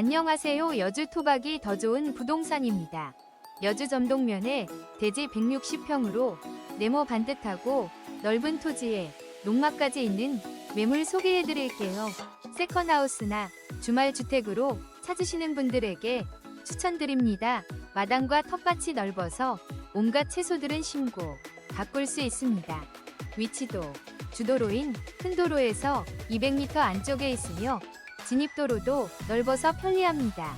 안녕하세요. 여주 토박이 더 좋은 부동산입니다. 여주 점동면에 대지 160평으로 네모 반듯하고 넓은 토지에 농막까지 있는 매물 소개해 드릴게요. 세컨하우스나 주말 주택으로 찾으시는 분들에게 추천드립니다. 마당과 텃밭이 넓어서 온갖 채소들은 심고 가꿀 수 있습니다. 위치도 주도로인 큰 도로에서 200m 안쪽에 있으며 진입도로도 넓어서 편리합니다.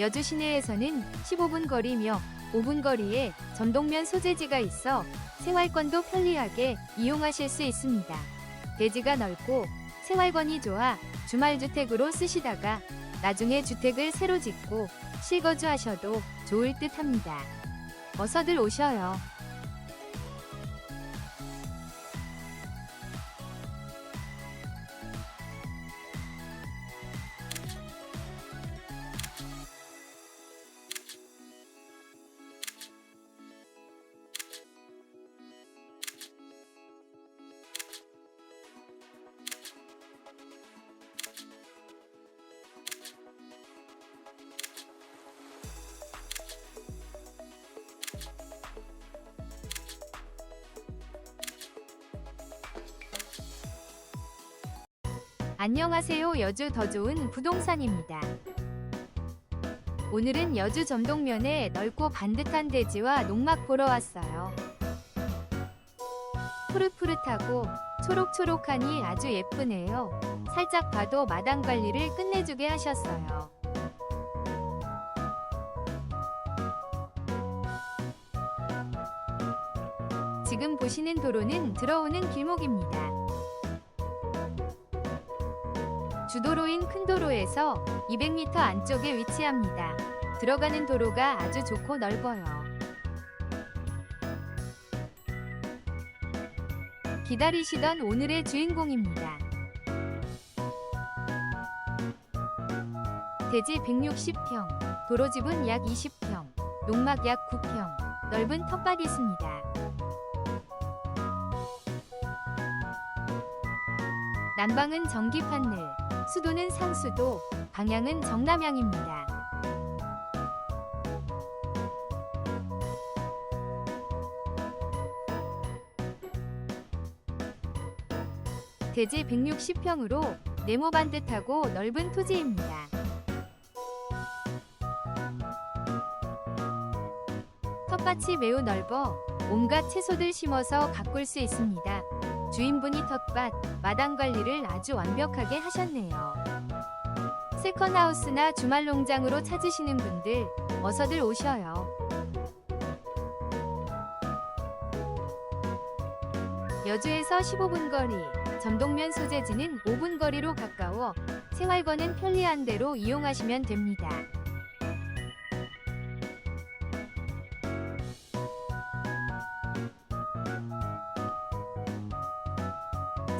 여주 시내에서는 15분 거리며 5분 거리에 전동면 소재지가 있어 생활권도 편리하게 이용하실 수 있습니다. 대지가 넓고 생활권이 좋아 주말주택으로 쓰시다가 나중에 주택을 새로 짓고 실거주하셔도 좋을 듯 합니다. 어서들 오셔요. 안녕하세요. 여주 더 좋은 부동산입니다. 오늘은 여주 점동면에 넓고 반듯한 대지와 농막 보러 왔어요. 푸릇푸릇하고 초록초록하니 아주 예쁘네요. 살짝 봐도 마당 관리를 끝내주게 하셨어요. 지금 보시는 도로는 들어오는 길목입니다. 주도로인 큰 도로에서 200m 안쪽에 위치합니다. 들어가는 도로가 아주 좋고 넓어요. 기다리시던 오늘의 주인공입니다. 대지 160평, 도로집은 약 20평, 농막 약 9평, 넓은 텃밭이 있습니다. 난방은 전기 판넬, 수도는 상수도, 방향은 정남향입니다. 대지 160평으로 네모 반듯하고 넓은 토지입니다. 텃밭이 매우 넓어 온갖 채소들 심어서 가꿀 수 있습니다. 주인분이 텃밭, 마당 관리를 아주 완벽하게 하셨네요. 세컨하우스나 주말 농장으로 찾으시는 분들 어서들 오셔요. 여주에서 15분 거리, 점동면 소재지는 5분 거리로 가까워 생활권은 편리한 대로 이용하시면 됩니다.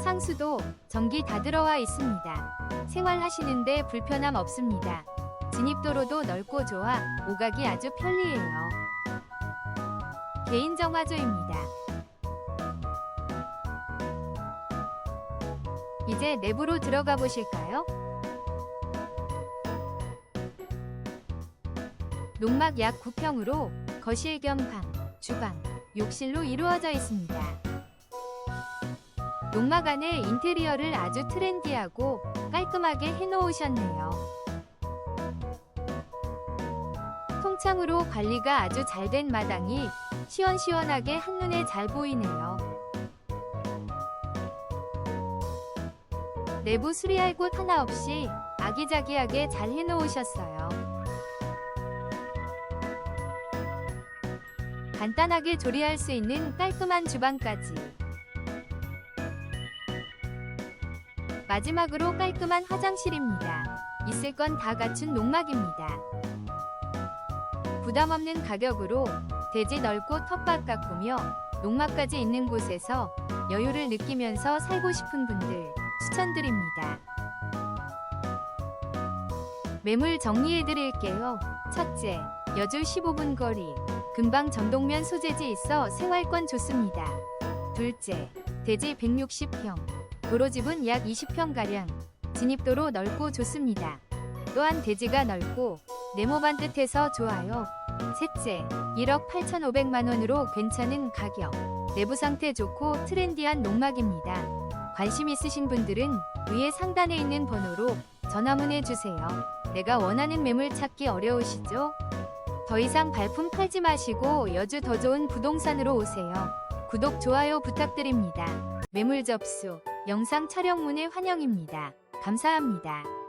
상수도 전기 다 들어와 있습니다. 생활하시는데 불편함 없습니다. 진입도로도 넓고 좋아 오가기 아주 편리해요. 개인 정화조입니다. 이제 내부로 들어가 보실까요? 농막 약 9평으로 거실 겸 방, 주방, 욕실로 이루어져 있습니다. 안에 인테리어를 아주 트렌디하고 깔끔하게 해놓으셨네요. 통창으로 관리가 아주 잘 된 마당이 시원시원하게 한눈에 잘 보이네요. 내부 수리할 곳 하나 없이 아기자기하게 잘 해놓으셨어요. 간단하게 조리할 수 있는 깔끔한 주방까지. 마지막으로 깔끔한 화장실입니다. 있을 건 다 갖춘 농막입니다. 부담 없는 가격으로 대지 넓고 텃밭 가꾸며 농막까지 있는 곳에서 여유를 느끼면서 살고 싶은 분들 추천드립니다. 매물 정리해 드릴게요. 첫째, 여주 15분 거리. 금방 전동면 소재지 있어 생활권 좋습니다. 둘째, 대지 160평. 도로집은 약 20평가량. 진입도로 넓고 좋습니다. 또한 대지가 넓고 네모 반듯해서 좋아요. 셋째, 1억 8,500만 원으로 괜찮은 가격. 내부 상태 좋고 트렌디한 농막입니다. 관심 있으신 분들은 위에 상단에 있는 번호로 전화 문해 주세요. 내가 원하는 매물 찾기 어려우시죠? 더 이상 발품 팔지 마시고 여주 더 좋은 부동산으로 오세요. 구독, 좋아요 부탁드립니다. 매물 접수, 영상 촬영 문의 환영입니다. 감사합니다.